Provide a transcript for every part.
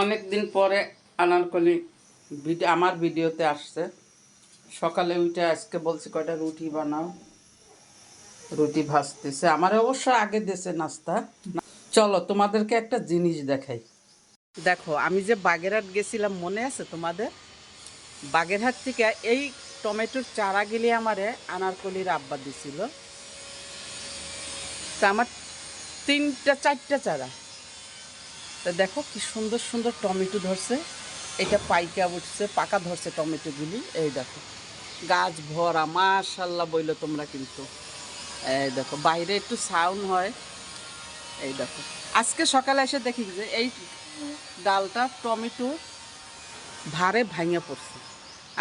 অনেক দিন পরে আনারকলি ভিডিও আমার ভিডিওতে আসছে। সকালে উঠে আজকে বলছি কয়টা রুটি বানাও। রুটি ভাজতেছে। আমার অবশ্য আগে দেশে নাস্তা। চলো, তোমাদেরকে একটা জিনিস দেখাই। দেখো, আমি যে বাগেরহাট গেছিলাম, মনে আছে তোমাদের? বাগেরহাট থেকে এই টমেটোর চারাগুলি আমারে আনারকলির আব্বা দিছিল। তা আমার তিনটা, চারটা চারা। তা দেখো কি সুন্দর সুন্দর টমেটো ধরছে। এটা পাইকা উঠছে, পাকা ধরছে টমেটোগুলি। এই দেখো, গাছ ভরা, মাশাল্লাহ বইলো তোমরা কিন্তু। এই দেখো, বাইরে একটু সাউন্ড হয়। এই দেখো, আজকে সকালে এসে দেখি যে এই ডালটা টমেটো ভারে ভাঙে পড়ছে।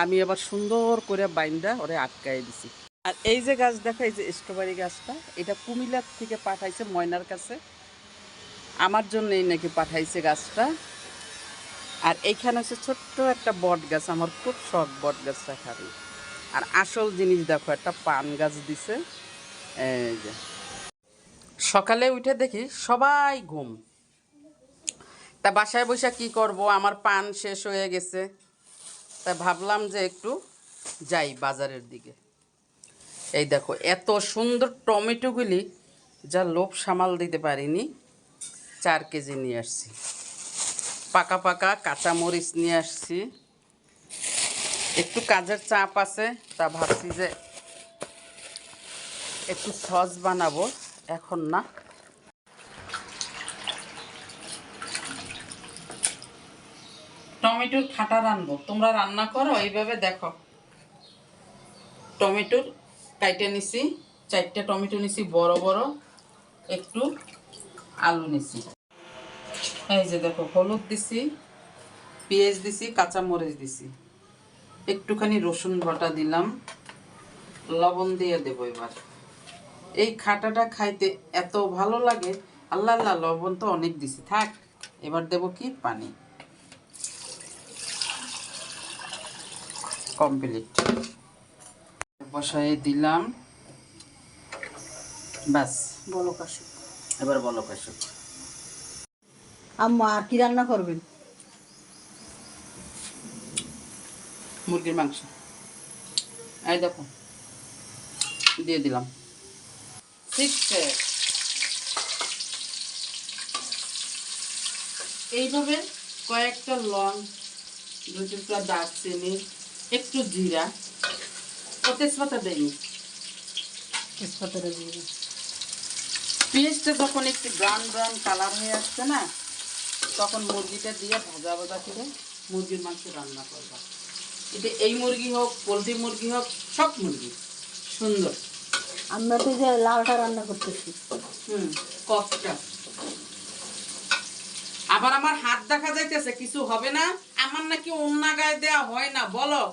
আমি এবার সুন্দর করে বাইন্দা ওরে আটকাই দিছি। আর এই যে গাছ, দেখো এই যে স্ট্রবেরি গাছটা, এটা কুমিল্লার থেকে পাঠাইছে ময়নার কাছে। আমার জন্যই নাকি পাঠাইছে গাছটা। আর এইখানে হচ্ছে ছোট্ট একটা বট গাছ, আমার খুব শখ বট গাছ রাখার আর আসল জিনিস দেখো, একটা পান গাছ দিছে। এই যে। সকালে উঠে দেখি সবাই ঘুম। তা বাসায় বসে কি করব? আমার পান শেষ হয়ে গেছে। তা ভাবলাম যে একটু যাই বাজারের দিকে। এই দেখো, এত সুন্দর টমেটোগুলি, যা লোভ সামাল দিতে পারিনি। চার কেজি নিয়ে আসছি। পাকা পাকা কাঁচা মরিচ নিয়ে আসছি। একটু কাজের চাপ আছে, তা ভাবছি যে একটু সস বানাবো, এখন না। টমেটোর খাটা রানবো, তোমরা রান্না করো, এইভাবে দেখো। টমেটোর কাইটে নিছি, চারটা টমেটো নিছি, বড় বড়, একটু আলু নিছি। এই যে দেখো, হলুদ দিছি, পেঁয়াজ দিছি কাঁচা মরিচ দিছি। একটুখানি রসুন বাটা দিলাম, লবণ দিয়ে দেবো এবার। এই খাটাটা খাইতে এত ভালো লাগে, আল্লাহ আল্লাহ, লবণ তো অনেক দিছি। থাক, এবার দেবো কি? পানি। কমপ্লিট। বসায় দিলাম। ব্যাস। বলো কাশু এবার বলো কাশু আম্মা আর কি রান্না করবেন? মুরগির মাংস। এই দেখো দিয়ে দিলাম। শিখছে এইভাবে কয়েকটা লং দু টুকরা দারচিনি একটু জিরা ও তেজপাতা দেয়নি তেজপাতাটা দিয়ে দিন। পেঁয়াজটা যখন একটু ব্রাউন ব্রাউন কালার হয়ে আসছে না তখন মুরগিটা দিয়ে ভাজা ভাজা করে মুরগির মাংস রান্না করবা। এটা এই মুরগি হোক পোলট্রি মুরগি হোক সব মুরগি সুন্দর। আমরা তো যে লালটা রান্না করতেছি। হুম কফটা আবার আমার হাত দেখা যাইতেছে কিছু হবে না আমার নাকি অন্য গায়ে দেওয়া হয় না বলো?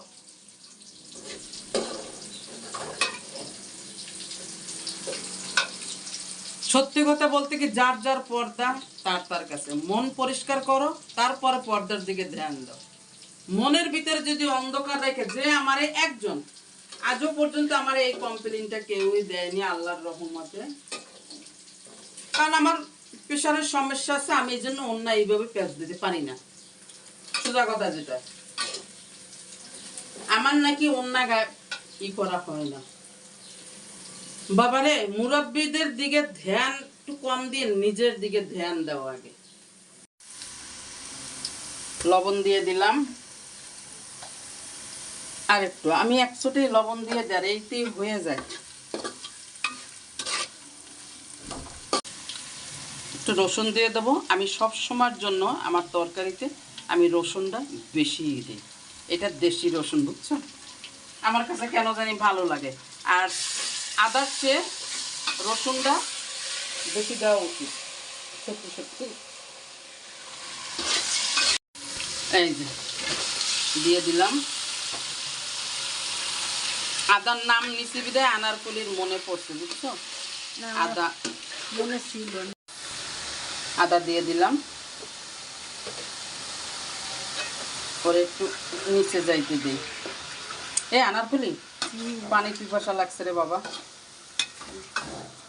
সত্যি কথা বলতে কি যার যার পর্দা, তার তার কাছে। মন পরিষ্কার করো, তারপরে পর্দার দিকে ধ্যান দাও। মনের ভিতরে যদি অন্ধকার রেখে যে আমারে একজন, আজও পর্যন্ত আমার এই কমপ্লেনটা কেউই দেয়নি আল্লাহর রহমতে। কারণ আমার প্রেশারের সমস্যা আছে, আমি এই জন্য অন্য এইভাবে পেঁয়াজ দিতে পারি না। সোজা কথা যেটা। আমার নাকি অন্য গায়ে ই করা হয় না। বাবারে, মুরব্বীদের দিকে ধ্যান একটু কম দিয়ে নিজের দিকে ধ্যান দাও আগে। লবণ দিয়ে দিলাম। আর একটু, আমি একশোটাই লবণ দিয়ে এইতেই হয়ে যায়। একটু রসুন দিয়ে দেবো। আমি সব সময়ের জন্য আমার তরকারিতে আমি রসুনটা বেশি দিই। এটা দেশি রসুন, বুঝছ? আমার কাছে কেন জানি ভালো লাগে। আর আদার চেয়ে রসুনটা বেশি দেওয়া উচিত। সত্যি সত্যি। এই যে দিয়ে দিলাম। আদার নাম নিচে বিদায় আনারকলির মনে পড়ছে বুঝছ? আদা। মনে ছিল। আদা দিয়ে দিলাম। পরে একটু নিচে যাইতে দিই। এ আনারকলি? পানি পিপাসা লাগছে রে বাবা?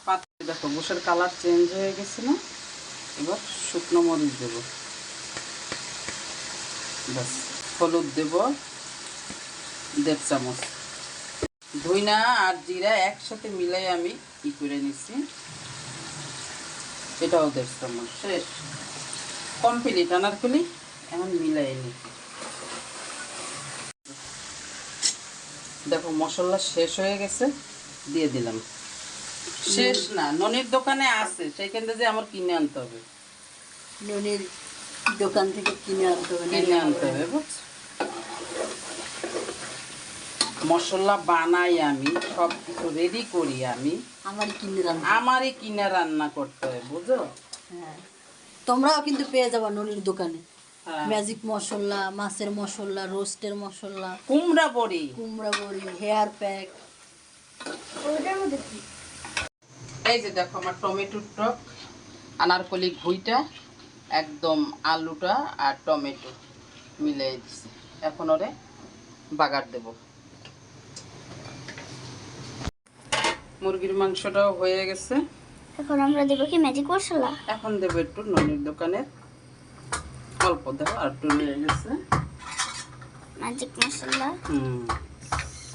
পাত্রে দেখো গোসের কালার চেঞ্জ হয়ে গেছে না? এবার শুকনো মরিচ দেবো। ব্যাস, হলুদ দেব, দেড় চামচ। ধইনা আর জিরা একসাথে মিলাই আমি ই করে নিচ্ছি এটাও দেড় চামচ, শেষ। কমপ্লিট, আনারকলি? এখন মিলাই নি দেখো মশলা শেষ হয়ে গেছে দিয়ে দিলাম। শেষ না ননির দোকানে আছে সেইখান থেকে আমার কিনে আনতে হবে। ননির দোকান থেকে কিনে আনতে হবে কিনে আনতে হবে বুঝছ? মশলা বানাই আমি সব কিছু রেডি করি আমি। আমার কিনে রান্না। আমারই কিনে রান্না করতে হয় বুঝো? হ্যাঁ। তোমরাও কিন্তু পেয়ে যাবা ননির দোকানে। ম্যাজিক মশলা মাছের মশলা রোস্টের মশলা। কুমড়া বড়ি। কুমড়া বড়ি হেয়ার প্যাক। এই যে দেখো আমার টমেটোর টক আনারকলি ঘুইটা একদম আলুটা আর টমেটো মিলিয়ে দিছি। এখন ওরে বাগার দেব। মুরগির মাংসটাও হয়ে গেছে। এখন আমরা দেবো কি ম্যাজিক মশলা? এখন দেবো একটু ননির দোকানের অল্প দেবো আর একটু রয়ে গেছে। ম্যাজিক মশলা হুম।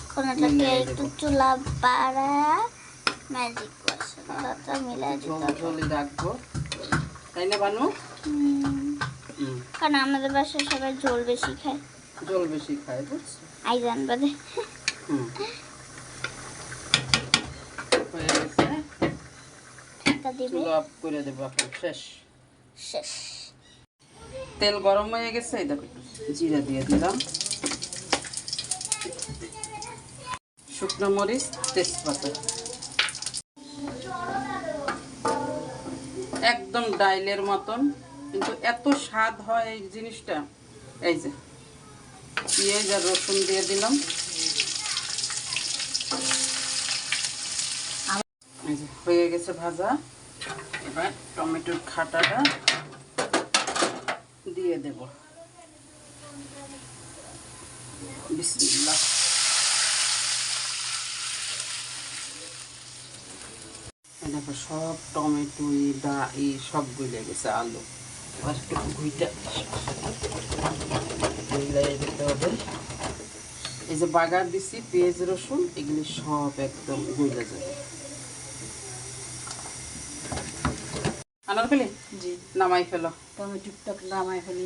এখন একটু চুলা বাড়ায় ম্যাজিক মশলাটা মিলাই দিতে ঝোল হবে রাখব। তাই না বানু? কারণ আমাদের বাসায় সবাই ঝোল বেশি খায়। জল বেশি খায় বুঝছ? আইজান বাদে। হুম। হয়ে গেছে। ঢাকা দিবে। চুলো করে দেবো এখন শেষ। শেষ। তেল গরম হয়ে গেছে, এই দেখো জিরা দিয়ে দিলাম। শুকনো মরিচ, তেজপাতা। একদম ডাইলের মতন, কিন্তু এত স্বাদ হয় এই জিনিসটা। এই যে, পেঁয়াজ আর রসুন দিয়ে দিলাম। হয়ে গেছে ভাজা। এবার টমেটোর খাটাটা। দিয়ে দেব। দেখো, সব টমেটো ই ডা ই সব গলে গেছে, আলু। এই যে বাগার দিছি, পেঁয়াজ, রসুন, এগুলি সব একদম গইলে যাবে। আনার পেলে জি নামাই ফেলো। তো আমি টুকটাক নামাই ফেলি।